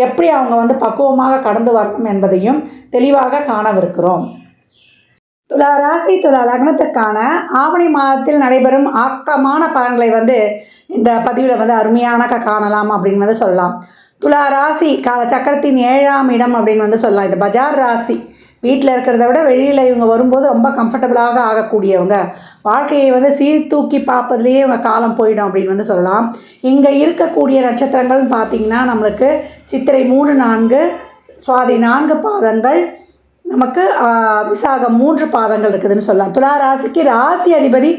எப்படி அவங்க வந்து பக்குவமாக கடந்து வரணும் என்பதையும் தெளிவாக காணவிருக்கிறோம். துலா ராசி துலா லக்னத்திற்கான ஆவணி மாதத்தில் நடைபெறும் ஆக்கமான பலன்களை வந்து இந்த பதிவில் வந்து அருமையான க- காணலாம் அப்படின்னு வந்து சொல்லலாம். துலா ராசி கால சக்கரத்தின் ஏழாம் இடம் அப்படின்னு வந்து சொல்லலாம். இது பஜார் ராசி. வீட்டில் இருக்கிறத விட வெளியில் இவங்க வரும்போது ரொம்ப கம்ஃபர்டபுளாக ஆகக்கூடியவங்க. வாழ்க்கையை வந்து சீர்தூக்கி பார்ப்பதுலேயே இவங்க காலம் போயிடும் அப்படின்னு வந்து சொல்லலாம். இங்கே இருக்கக்கூடிய நட்சத்திரங்கள்னு பார்த்தீங்கன்னா நம்மளுக்கு சித்திரை மூணு நான்கு சுவாதி நான்கு பாதங்கள் நமக்கு விசாகம் மூன்று பாதங்கள் இருக்குதுன்னு சொல்லலாம். துலா ராசிக்கு ராசி அதிபதி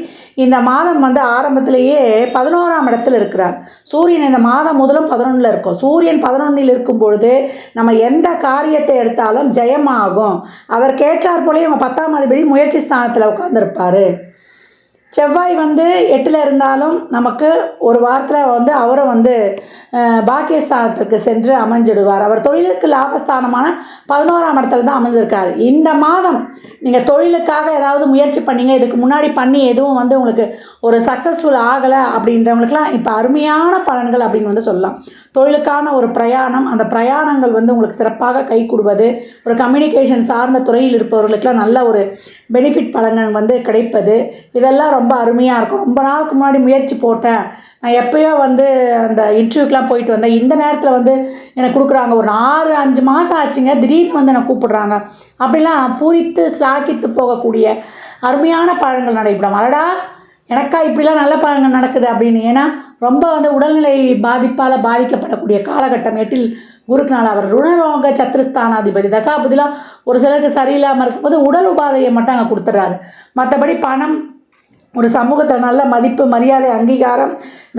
இந்த மாதம் வந்து ஆரம்பத்திலேயே பதினோராம் இடத்துல இருக்கிறார். சூரியன் இந்த மாதம் முதலும் பதினொன்றில் இருக்கும். சூரியன் பதினொன்றில் இருக்கும் பொழுது நம்ம எந்த காரியத்தை எடுத்தாலும் ஜெயமாகும். அதற்கேற்றார் போல இவங்க பத்தாம் அதிபதி முயற்சி ஸ்தானத்தில் உட்காந்துருப்பார் செவ்வாய் வந்து எட்டில் இருந்தாலும் நமக்கு ஒரு வாரத்தில் வந்து அவரை வந்து அஹ், பாக்கியஸ்தானத்துக்கு சென்று அமைஞ்சிடுவார். அவர் தொழிலுக்கு லாபஸ்தானமான பதினோராம் இடத்துல தான் அமைஞ்சிருக்கார் இந்த மாதம் நீங்கள் தொழிலுக்காக ஏதாவது முயற்சி பண்ணீங்க இதுக்கு முன்னாடி பண்ணி எதுவும் வந்து உங்களுக்கு ஒரு சக்ஸஸ்ஃபுல் ஆகலை அப்படின்றவங்களுக்குலாம் இப்போ அருமையான பலன்கள் அப்படின்னு வந்து சொல்லலாம். தொழிலுக்கான ஒரு பிரயாணம் அந்த பிரயாணங்கள் வந்து உங்களுக்கு சிறப்பாக கை கொடுவது ஒரு கம்யூனிகேஷன் சார்ந்த துறையில் இருப்பவர்களுக்கெல்லாம் நல்ல ஒரு பெனிஃபிட் பலன்கள் வந்து கிடைப்பது இதெல்லாம் ரொம்ப அருமையாக இருக்கும். ரொம்ப நாளுக்கு முன்னாடி முயற்சி போட்டேன். நான் எப்போயோ வந்து அந்த இன்டர்வியூக்கெலாம் போயிட்டு வந்தேன். இந்த நேரத்தில் வந்து எனக்கு கொடுக்குறாங்க. ஒரு ஆறு அஞ்சு மாதம் ஆச்சுங்க. திடீர்னு வந்து என்னை கூப்பிடுறாங்க. அப்படிலாம் பூரித்து ஸ்லாக்கித்து போகக்கூடிய அருமையான பழங்கள் நடைபெறும். அடடா எனக்கா இப்படிலாம் நல்ல பழங்கள் நடக்குது அப்படின்னு. ஏன்னா ரொம்ப வந்து உடல்நிலை பாதிப்பால் பாதிக்கப்படக்கூடிய காலகட்டம் எட்டில் குருக்குனால அவர் ருணரோக சத்துருஸ்தானாதிபதி தசாபதிலாம் ஒரு சிலருக்கு சரியில்லாமல் இருக்கும்போது உடல் உபாதையை மட்டும் அங்கே கொடுத்துட்றாரு. மற்றபடி பணம் ஒரு சமூகத்தில் நல்ல மதிப்பு மரியாதை அங்கீகாரம்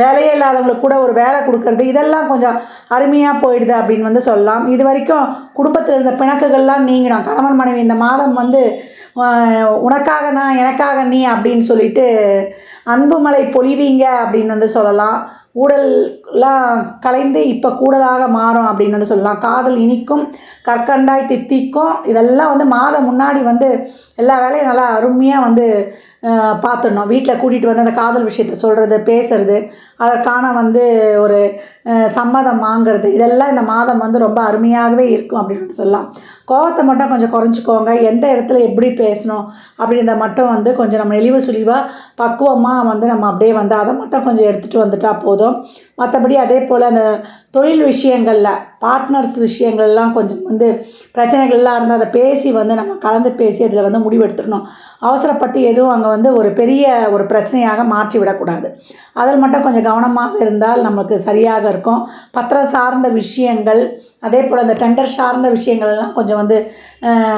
வேலையே இல்லாதவங்களுக்கு கூட ஒரு வேலை கொடுக்கறது இதெல்லாம் கொஞ்சம் அருமையாக போயிடுது அப்படின்னு வந்து சொல்லலாம். இது வரைக்கும் குடும்பத்தில் இருந்த பிணக்குகள்லாம் நீங்கிடும். கணவன் மனைவி இந்த மாதம் வந்து உனக்காக நான் எனக்காக நீ அப்படின்னு சொல்லிட்டு அன்புமலை பொழிவீங்க அப்படின்னு வந்து சொல்லலாம். ஊடல்லாம் கலைந்து இப்போ கூடலாக மாறும் அப்படின்னு வந்து சொல்லலாம். காதல் இனிக்கும் கற்கண்டாய் தித்திக்கும் இதெல்லாம் வந்து மாதம் முன்னாடி வந்து எல்லா வேலையும் நல்லா அருமையாக வந்து பார்த்துடணும் வீட்டில் கூட்டிகிட்டு வந்து அந்த காதல் விஷயத்த சொல்கிறது பேசுறது அதற்கான வந்து ஒரு சம்மதம் வாங்குறது. இதெல்லாம் இந்த மாதம் வந்து ரொம்ப அருமையாகவே இருக்கும் அப்படின்னு வந்து சொல்லலாம். கோவத்தை மட்டும் கொஞ்சம் குறைஞ்சிக்கோங்க. எந்த இடத்துல எப்படி பேசணும் அப்படின்றத மட்டும் வந்து கொஞ்சம் நம்ம நெளிவு சுழிவாக பக்குவமாக வந்து நம்ம அப்படியே வந்து அதை மட்டும் கொஞ்சம் எடுத்துகிட்டு வந்துட்டால் போதும். மற்றபடி அதே போல் அந்த தொழில் விஷயங்களில் பார்ட்னர்ஸ் விஷயங்கள்லாம் கொஞ்சம் வந்து பிரச்சனைகள்லாம் இருந்தால் அதை பேசி வந்து நம்ம கலந்து பேசி அதில் வந்து முடிவெடுத்துடணும். அவசரப்பட்டு எதுவும் அங்கே வந்து ஒரு பெரிய ஒரு பிரச்சனையாக மாற்றி விடக்கூடாது அதில் மட்டும் கொஞ்சம் கவனமாக இருந்தால் நமக்கு சரியாக இருக்கும். பத்திரம் சார்ந்த விஷயங்கள் அதே போல் அந்த டெண்டர் சார்ந்த விஷயங்கள்லாம் கொஞ்சம் வந்து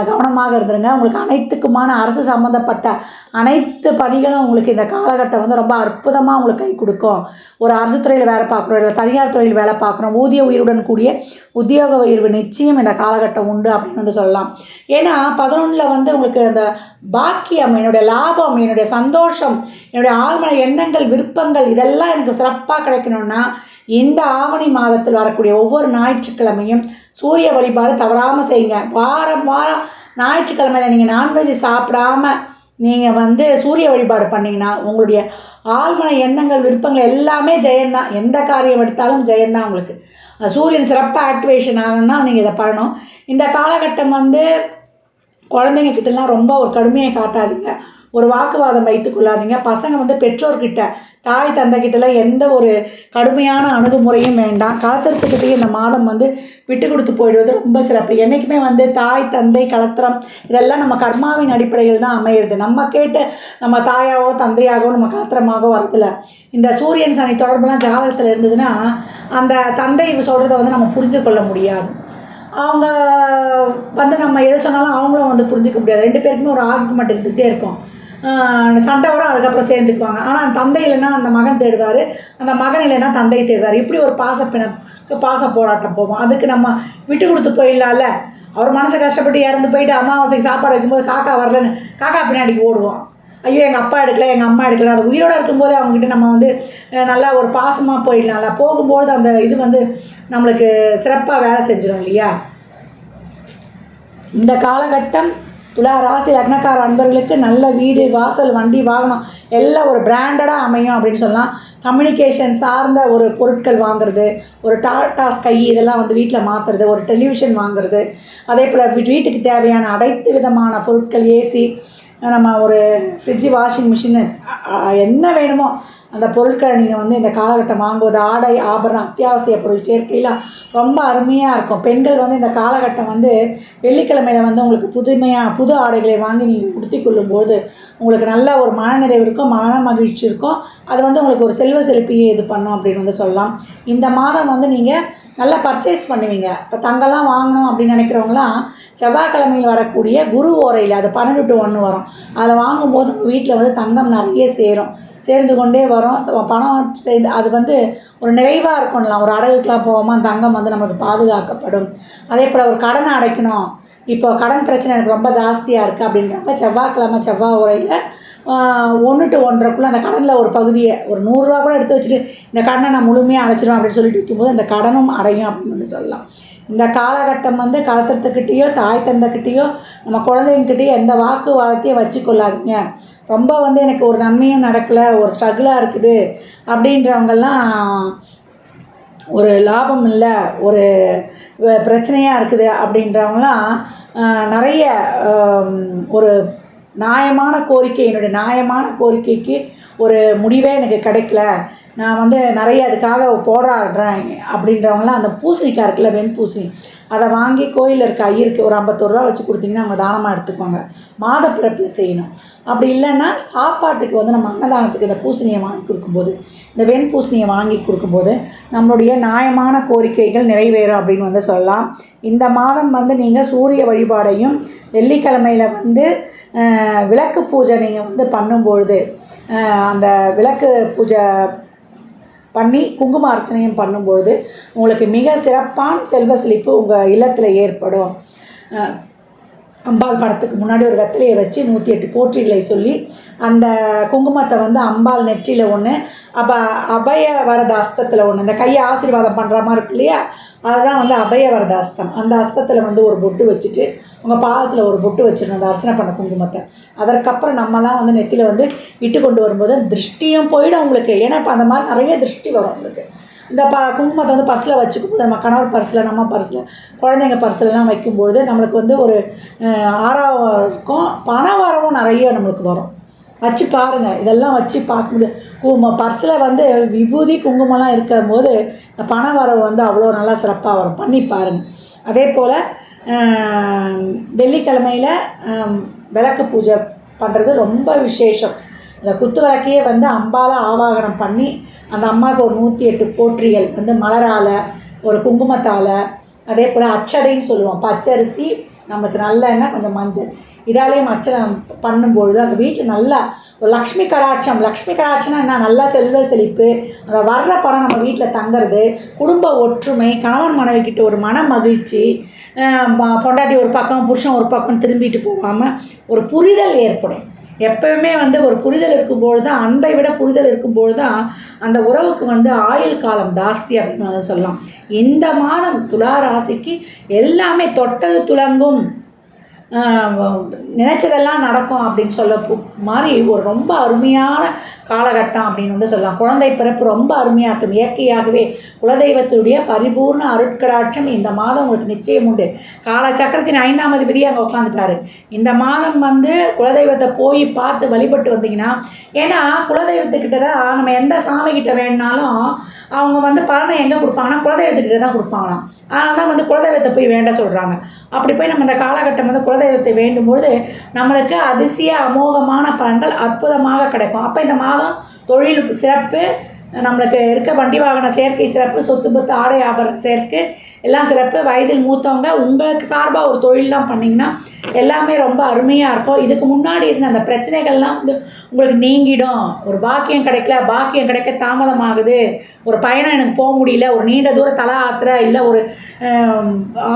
கவனமாக இருந்துருங்க. உங்களுக்கு அனைத்துக்குமான அரசு சம்மந்தப்பட்ட அனைத்து பணிகளும் உங்களுக்கு இந்த காலகட்டம் வந்து ரொம்ப அற்புதமாக உங்களுக்கு கை கொடுக்கும். ஒரு அரசு துறையில் வேலை பார்க்குறோம் இல்லை தனியார் துறையில் வேலை பார்க்குறோம் ஊதிய உயிருடன் கூடிய உத்தியோக உயர்வு நிச்சயம் இந்த காலகட்டம் உண்டு அப்படின்னு வந்து சொல்லலாம். ஏன்னா பதினொன்றில் வந்து உங்களுக்கு அந்த பாக்கியம் என்னுடைய லாபம் என்னுடைய சந்தோஷம் என்னுடைய ஆழ்மன எண்ணங்கள் விருப்பங்கள் இதெல்லாம் எனக்கு சிறப்பாக கிடைக்கணும்னா இந்த ஆவணி மாதத்தில் வரக்கூடிய ஒவ்வொரு ஞாயிற்றுக்கிழமையும் சூரிய வழிபாடு தவறாமல் செய்யுங்க. வாரம் வாரம் ஞாயிற்றுக்கிழமையில் நீங்கள் நான்வெஜ் சாப்பிடாம நீங்கள் வந்து சூரிய வழிபாடு பண்ணிங்கன்னா உங்களுடைய ஆழ்மன எண்ணங்கள் விருப்பங்கள் எல்லாமே ஜெயந்தான். எந்த காரியம் எடுத்தாலும் ஜெயந்தான் உங்களுக்கு. சூரியன் சிறப்பாக ஆக்டிவேஷன் ஆகணும்னா நீங்கள் இதை பண்ணணும். இந்த காலகட்டம் வந்து குழந்தைங்க கிட்டலாம் ரொம்ப ஒரு கடுமையை காட்டாதீங்க. ஒரு வாக்குவாதம் வைத்துக் கொள்ளாதீங்க. பசங்க வந்து பெற்றோர்கிட்ட தாய் தந்தைகிட்டலாம் எந்த ஒரு கடுமையான அணுகுமுறையும் வேண்டாம். களத்திரத்துக்கிட்டே இந்த மாதம் வந்து விட்டு கொடுத்து போயிடுவது ரொம்ப சிறப்பு. என்றைக்குமே வந்து தாய் தந்தை கலத்திரம் இதெல்லாம் நம்ம கர்மாவின் அடிப்படையில் தான் அமையிறது. நம்ம கேட்டு நம்ம தாயாவோ தந்தையாகவோ நம்ம கலத்திரமாகவோ வரதில்ல இந்த சூரியன் சனி தொடர்புலாம் ஜாதகத்தில் இருந்ததுன்னா அந்த தந்தை சொல்கிறத வந்து நம்ம புரிந்து கொள்ள முடியாது. அவங்க வந்து நம்ம எது சொன்னாலும் அவங்களும் வந்து புரிஞ்சிக்க முடியாது. ரெண்டு பேருக்குமே ஒரு ஆர்குமெண்ட் இருந்துகிட்டே இருக்கும். சண்டை வரும் அதுக்கப்புறம் சேர்ந்துக்குவாங்க. ஆனால் அந்த தந்தை இல்லைன்னா அந்த மகன் தேடுவார். அந்த மகன் இல்லைன்னா தந்தை தேடுவார். இப்படி ஒரு பாச பிணக்கு பாச போராட்டம் போவோம் அதுக்கு நம்ம விட்டு கொடுத்து போயிடலாம்ல. அவர் மனசை கஷ்டப்பட்டு இறந்து போயிட்டு அமாவாசைக்கு சாப்பாடு வைக்கும்போது காக்கா வரலன்னு காக்கா பின்னாடி ஓடுவோம் ஐயோ எங்கள் அப்பா எடுக்கல எங்கள் அம்மா எடுக்கல. அது உயிரோடு இருக்கும்போதே அவங்ககிட்ட நம்ம வந்து நல்லா ஒரு பாசமாக போயிடலாம்ல. போகும்போது அந்த இது வந்து நம்மளுக்கு சிறப்பாக வேலை செஞ்சிடும் இல்லையா? இந்த காலகட்டம் துலா ராசி லக்னக்கார அன்பர்களுக்கு நல்ல வீடு வாசல் வண்டி வாகனம் எல்லாம் ஒரு பிராண்டடாக அமையும் அப்படின்னு சொல்லலாம். கம்யூனிகேஷன் சார்ந்த ஒரு பொருட்கள் வாங்குறது ஒரு டாடா ஸ்கை இதெல்லாம் வந்து வீட்டில் மாற்றுறது ஒரு டெலிவிஷன் வாங்குறது. அதே போல் வீட்டுக்கு தேவையான அனைத்து விதமான பொருட்கள் ஏசி நம்ம ஒரு ஃப்ரிட்ஜு வாஷிங் மிஷின் என்ன வேணுமோ அந்த பொருட்களை நீங்கள் வந்து இந்த காலகட்டம் வாங்குவது ஆடை ஆபரணம் அத்தியாவசிய பொருள் சேர்க்கையெல்லாம் ரொம்ப அருமையாக இருக்கும். பெண்கள் வந்து இந்த காலகட்டம் வந்து வெள்ளிக்கிழமையில் வந்து உங்களுக்கு புதுமையாக புது ஆடைகளை வாங்கி நீங்கள் உடுத்தி கொள்ளும்போது உங்களுக்கு நல்ல ஒரு மனநிறைவு இருக்கும் மன மகிழ்ச்சி இருக்கும். அது வந்து உங்களுக்கு ஒரு செல்வ செழிப்பையே இது பண்ணும் அப்படின்னு வந்து சொல்லலாம். இந்த மாதம் வந்து நீங்கள் நல்லா பர்ச்சேஸ் பண்ணுவீங்க. இப்போ தங்கம்லாம் வாங்கணும் அப்படின்னு நினைக்கிறவங்களாம் செவ்வாய்க்கிழமையில் வரக்கூடிய குரு ஓரையில் அது பன்னெண்டு டு ஒன்று வரும். அதில் வாங்கும்போது உங்கள் வீட்டில் வந்து தங்கம் நிறைய சேரும். சேர்ந்து கொண்டே வரும். பணம் சேர்ந்து அது வந்து ஒரு நிறைவாக இருக்கும்லாம். ஒரு அடகுக்கெலாம் போகாமல் தங்கம் வந்து நமக்கு பாதுகாக்கப்படும். அதே போல் ஒரு கடனை அடைக்கணும். இப்போ கடன் பிரச்சனை எனக்கு ரொம்ப ஜாஸ்தியாக இருக்குது அப்படின்றப்ப செவ்வாய்க்கிழமை செவ்வாய் உரையில் ஒன்று டு ஒன்றரைக்குள்ளே அந்த கடனில் ஒரு பகுதியை ஒரு நூறுரூவா கூட எடுத்து வச்சுட்டு இந்த கடனை நான் முழுமையாக அடைச்சிடுவேன் அப்படின்னு சொல்லிட்டு விற்கும்போது அந்த கடனும் அடையும் அப்படின்னு வந்து சொல்லலாம். இந்த காலகட்டம் வந்து கலத்தத்துக்கிட்டேயோ தாய் தந்தைக்கிட்டேயோ நம்ம குழந்தைங்கிட்டேயோ எந்த வாக்குவாதத்தையும் வச்சுக்கொள்ளாதீங்க. ரொம்ப வந்து எனக்கு ஒரு நன்மையும் நடக்கலை ஒரு ஸ்ட்ரகிளாக இருக்குது அப்படின்றவங்கெல்லாம் ஒரு லாபம் இல்லை ஒரு பிரச்சனையாக இருக்குது அப்படின்றவங்களாம் நிறைய ஒரு நியாயமான கோரிக்கை என்னுடைய நியாயமான கோரிக்கைக்கு ஒரு முடிவே எனக்கு கிடைக்கல. நான் வந்து நிறைய அதுக்காக போராடுறேன் அப்படின்றவங்களாம் அந்த பூசணிக்காய் இருக்குல்ல வெண்பூசணி அதை வாங்கி கோயிலில் இருக்க ஐயருக்கு ஒரு ஐம்பத்தோரு ரூபா வச்சு கொடுத்தீங்கன்னா அவங்க தானமாக எடுத்துக்குவாங்க. மாதப்பிறப்பில் செய்யணும். அப்படி இல்லைன்னா சாப்பாட்டுக்கு வந்து நம்ம அன்னதானத்துக்கு இந்த பூசணியை வாங்கி கொடுக்கும்போது இந்த வெண்பூசணியை வாங்கி கொடுக்கும்போது நம்மளுடைய நியாயமான கோரிக்கைகள் நிறைவேறும் அப்படின்னு வந்து சொல்லலாம். இந்த மாதம் வந்து நீங்கள் சூரிய வழிபாடையும் வெள்ளிக்கிழமையில் வந்து விளக்கு பூஜை நீங்கள் வந்து பண்ணும்பொழுது அந்த விளக்கு பூஜை பண்ணி குங்கும அர்ச்சனையும் பண்ணும்பொழுது உங்களுக்கு மிக சிறப்பான செல்வ செழிப்பு உங்கள் இல்லத்தில் ஏற்படும். அம்பாள் படத்துக்கு முன்னாடி ஒரு வெத்தலையை வச்சு நூற்றி எட்டு போற்றிகளை சொல்லி அந்த குங்குமத்தை வந்து அம்பாள் நெற்றியில் ஒன்று அப்போ அபய வரத அஸ்தத்தில் ஒன்று இந்த கையை ஆசீர்வாதம் பண்ணுற மாதிரி இருக்கு இல்லையா? அதுதான் வந்து அபய வரத அஸ்தம் அந்த அஸ்தத்தில் வந்து ஒரு பொட்டு வச்சுட்டு உங்கள் பாதத்தில் ஒரு பொட்டு வச்சிடணும் அந்த அர்ச்சனை பண்ண குங்குமத்தை. அதற்கப்புறம் நம்மலாம் வந்து நெத்தியில் வந்து இட்டு கொண்டு வரும்போது திருஷ்டியும் போயிடும் உங்களுக்கு. ஏன்னா இப்போ அந்த மாதிரி நிறைய திருஷ்டி வரும் உங்களுக்கு. இந்த ப குங்குமத்தை வந்து பர்ஸில் வச்சுக்கும்போது நம்ம கணவர் பர்ஸில் நம்ம பர்ஸில் குழந்தைங்க பர்ஸ்லலாம் வைக்கும்பொழுது நம்மளுக்கு வந்து ஒரு அஹ், ஆறாவது இருக்கும் பண வரவும் நிறைய நம்மளுக்கு வரும். வச்சு பாருங்கள் இதெல்லாம் வச்சு பார்க்கும்போது கும பர்ஸில் வந்து விபூதி குங்குமம்லாம் இருக்கும்போது இந்த பண வரவு வந்து அவ்வளோ நல்லா சிறப்பாக வரும். பண்ணி பாருங்கள் அதே போல் வெள்ளிக்கிழமையில் விளக்கு பூஜை பண்ணுறது ரொம்ப விசேஷம். இந்த குத்து விளக்கையே வந்து அம்பால ஆவாகனம் பண்ணி அந்த அம்மாவுக்கு ஒரு நூற்றி எட்டு போற்றிகள் வந்து மலரால் ஒரு குங்குமத்தால் அதே போல் அச்சடைன்னு சொல்லுவோம். பச்சரிசி நமக்கு நல்லெண்ணெய் கொஞ்சம் மஞ்சள். இதாலேயும் அர்ச்சனை பண்ணும்பொழுது அந்த வீட்டில் நல்லா ஒரு லக்ஷ்மி கடாட்சம். லக்ஷ்மி கடாட்சம்னா என்ன? நல்லா செல்வ செழிப்பு. அந்த வர்ற பணம் நம்ம வீட்டில் தங்குறது. குடும்ப ஒற்றுமை. கணவன் மனைவிக்கிட்ட ஒரு மன மகிழ்ச்சி. பொண்டாட்டி ஒரு பக்கம் புருஷன் ஒரு பக்கம் திரும்பிட்டு போகாமல் ஒரு புரிதல் ஏற்படும். எப்பயுமே வந்து ஒரு புரிதல் இருக்கும்பொழுது தான் அன்பை விட புரிதல் இருக்கும்பொழுது தான் அந்த உறவுக்கு வந்து ஆயுள் காலம் ஜாஸ்தி அப்படின்னு சொல்லலாம். இந்த மாதம் துலா ராசிக்கு எல்லாமே தொட்டது துலங்கும் நினைச்சதெல்லாம் நடக்கும் அப்படின்னு சொல்ல மாதிரி ஒரு ரொம்ப அருமையான காலகட்டம் அப்படின்னு வந்து சொல்லலாம். குழந்தை பிறப்பு ரொம்ப அருமையாக இருக்கும் இயற்கையாகவே குலதெய்வத்துடைய பரிபூர்ண அருட்கடாட்சம் இந்த மாதம் உங்களுக்கு நிச்சயம் உண்டு. கால சக்கரத்தின் ஐந்தாம் அதிபதி அங்கே உட்காந்துட்டாரு இந்த மாதம் வந்து குலதெய்வத்தை போய் பார்த்து வழிபட்டு வந்தீங்கன்னா ஏன்னா குலதெய்வத்துக்கிட்ட தான் நம்ம எந்த சாமி கிட்ட வேணுனாலும் அவங்க வந்து பலனை எங்கே கொடுப்பாங்கன்னா குலதெய்வத்துக்கிட்ட தான் கொடுப்பாங்களாம். அதனால தான் வந்து குலதெய்வத்தை போய் வேண்ட சொல்கிறாங்க அப்படி போய் நம்ம இந்த காலகட்டம் வந்து குலதெய்வத்தை வேண்டும்பொழுது நம்மளுக்கு அதிசய அமோகமான பலன்கள் அற்புதமாக கிடைக்கும். அப்போ இந்த மாதம் தொழில் சிறப்பு நம்மளுக்கு இருக்க வண்டி வாகன சேர்க்கை சிறப்பு சொத்து பத்து ஆடை ஆபரண சேர்க்கு எல்லாம் சிறப்பு. வயதில் மூத்தவங்க உங்களுக்கு சார்பாக ஒரு தொழிலெலாம் பண்ணிங்கன்னா எல்லாமே ரொம்ப அருமையாக இருக்கும். இதுக்கு முன்னாடி இருந்த அந்த பிரச்சனைகள்லாம் வந்து உங்களுக்கு நீங்கிடும். ஒரு பாக்கியம் கிடைக்கல பாக்கியம் கிடைக்க தாமதமாகுது. ஒரு பயணம் எனக்கு போக முடியல ஒரு நீண்ட தூர தலை ஆத்திரை இல்லை ஒரு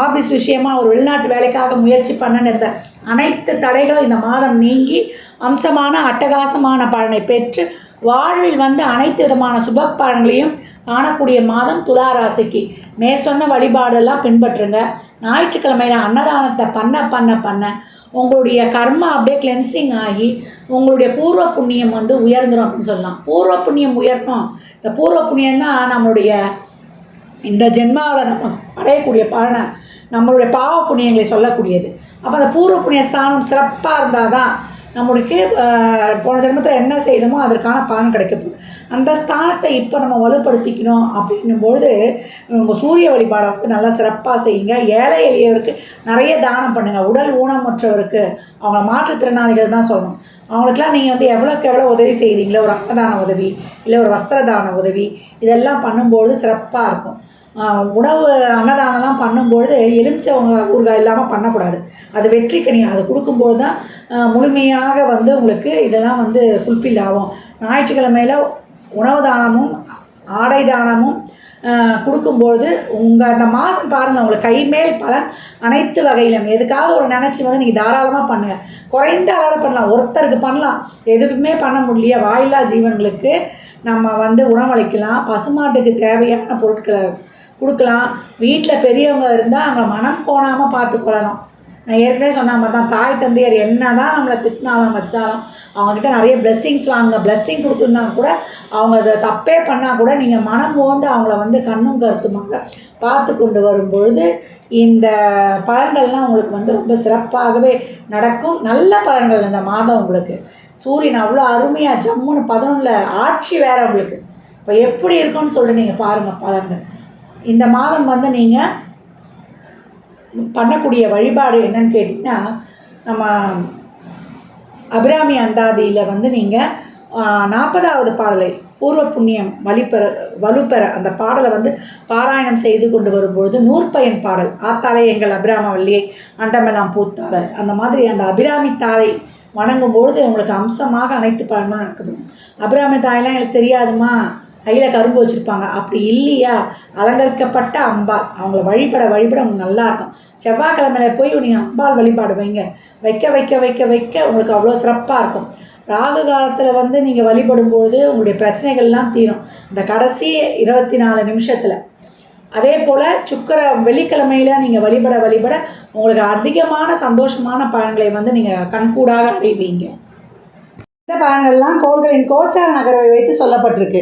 ஆஃபீஸ் விஷயமா ஒரு வெளிநாட்டு வேலைக்காக முயற்சி பண்ணன்னு இருந்த அனைத்து தடைகளும் இந்த மாதம் நீங்கி அம்சமான அட்டகாசமான பலனை பெற்று வாழ்வில் வந்து அனைத்து விதமான சுப பலன்களையும் காணக்கூடிய மாதம் துலா ராசிக்கு மேற்சொன்ன வழிபாடெல்லாம் பின்பற்றுங்க. ஞாயிற்றுக்கிழமையில அன்னதானத்தை பண்ண பண்ண பண்ண உங்களுடைய கர்மா அப்படியே கிளென்சிங் ஆகி உங்களுடைய பூர்வ புண்ணியம் வந்து உயர்ந்துடும் அப்படின்னு சொல்லலாம். பூர்வ புண்ணியம் உயரணும் இந்த பூர்வ புண்ணியம் தான் நம்மளுடைய இந்த ஜென்மாவில் நம்ம அடையக்கூடிய பலனை நம்மளுடைய பாவ புண்ணியங்களை சொல்லக்கூடியது. அப்போ அந்த பூர்வ புண்ணிய ஸ்தானம் சிறப்பாக இருந்தால் தான் நம்மளுக்கு போன ஜென்மத்தில் என்ன செய்தோமோ அதற்கான பலன் கிடைக்க போகுது. அந்த ஸ்தானத்தை இப்போ நம்ம வலுப்படுத்திக்கணும் அப்படின்னும்பொழுது உங்கள் சூரிய வழிபாடை வந்து நல்லா சிறப்பாக செய்யுங்க. ஏழை எளியவருக்கு நிறைய தானம் பண்ணுங்கள் உடல் ஊனமுற்றவருக்கு அவங்க மாற்றுத்திறனாளிகள் தான் சொல்லணும். அவங்களுக்குலாம் நீங்கள் வந்து எவ்வளோக்கு எவ்வளோ உதவி செய்கிறீங்களோ ஒரு அன்னதான உதவி இல்லை ஒரு வஸ்திர தான உதவி இதெல்லாம் பண்ணும்பொழுது சிறப்பாக இருக்கும். உணவு அன்னதானம்லாம் பண்ணும்பொழுது எலுமிச்சவங்க ஊறுகாய் இல்லாமல் பண்ணக்கூடாது. அது வெற்றி கனி அது கொடுக்கும்போது தான் முழுமையாக வந்து உங்களுக்கு இதெல்லாம் வந்து ஃபுல்ஃபில் ஆகும். ஞாயிற்றுக்கிழமையில் உணவு தானமும் ஆடை தானமும் ஆஹ் கொடுக்கும்பொழுது உங்கள் அந்த மாதம் பாருங்கள் உங்களுக்கு கைமேல் பலன் அனைத்து வகையிலும். எதுக்காவது ஒரு நினச்சி வந்து நீங்கள் தாராளமாக பண்ணுங்கள் குறைந்த அளவில் பண்ணலாம். ஒருத்தருக்கு பண்ணலாம். எதுவுமே பண்ண முடியலையா. வாயில்லா ஜீவன்களுக்கு நம்ம வந்து உணவளிக்கலாம். பசுமாட்டுக்கு தேவையான பொருட்களை கொடுக்கலாம். வீட்டில் பெரியவங்க இருந்தால் அவங்க மனம் கோணாமல் பார்த்துக்கொள்ளணும். நான் ஏற்கனவே சொன்ன மாதிரி தான் தாய் தந்தையர் என்ன தான் நம்மளை திட்டினாலும் வச்சாலும் அவங்கக்கிட்ட நிறைய பிளெஸ்ஸிங்ஸ் வாங்க பிளெஸ்ஸிங் கொடுத்துருந்தா கூட அவங்க அதை தப்பே பண்ணால் கூட நீங்கள் மனம் போந்து அவங்கள வந்து கண்ணும் கருத்துமாக பார்த்து கொண்டு வரும் பொழுது இந்த பலன்கள்லாம் உங்களுக்கு வந்து ரொம்ப சிறப்பாகவே நடக்கும். நல்ல பலன்கள் இந்த மாதம் உங்களுக்கு. சூரியன் அவ்வளோ அருமையாக ஜம்முன்னு பதினொன்றில் ஆட்சி வேறு உங்களுக்கு. இப்போ எப்படி இருக்கும்னு சொல்லிட்டு நீங்கள் பாருங்கள் பலன்கள். இந்த மாதம் வந்து நீங்கள் பண்ணக்கூடிய வழிபாடு என்னன்னு கேட்டிங்கன்னா நம்ம அபிராமி அந்தாதியில் வந்து நீங்கள் நாற்பதாவது பாடலை பூர்வ புண்ணியம் வழிபெற வலுப்பெற அந்த பாடலை வந்து பாராயணம் செய்து கொண்டு வரும்பொழுது நூற்பயன் பாடல் ஆத்தாலே எங்கள் அபிராம வள்ளியை அண்டமெல்லாம் பூத்தாளர். அந்த மாதிரி அந்த அபிராமி தாயை வணங்கும்பொழுது உங்களுக்கு அம்சமாக அனைத்து பலன்களும் நடக்கப்படும் அபிராமி தாயெல்லாம் எனக்கு தெரியாதுமா கையில் கரும்பு வச்சுருப்பாங்க. அப்படி இல்லையா? அலங்கரிக்கப்பட்ட அம்பாள். அவங்கள வழிபட வழிபட உங்களுக்கு நல்லா இருக்கும். செவ்வாய்க்கிழமையில போய் நீங்கள் அம்பாள் வழிபாடு வைங்க. வைக்க வைக்க வைக்க வைக்க உங்களுக்கு அவ்வளோ சிறப்பாக இருக்கும். ராகு காலத்தில் வந்து நீங்கள் வழிபடும்போது உங்களுடைய பிரச்சனைகள்லாம் தீரும். இந்த கடைசி இருபத்தி நாலு நிமிஷத்தில். அதே போல் சுக்கர வெள்ளிக்கிழமையில் நீங்கள் வழிபட வழிபட உங்களுக்கு அதிகமான சந்தோஷமான பலன்களை வந்து நீங்கள் கண்கூடாக அடைவீங்க. இந்த பலன்கள்லாம் கோள்களின் கோச்சார நகர்வை வைத்து சொல்லப்பட்டிருக்கு.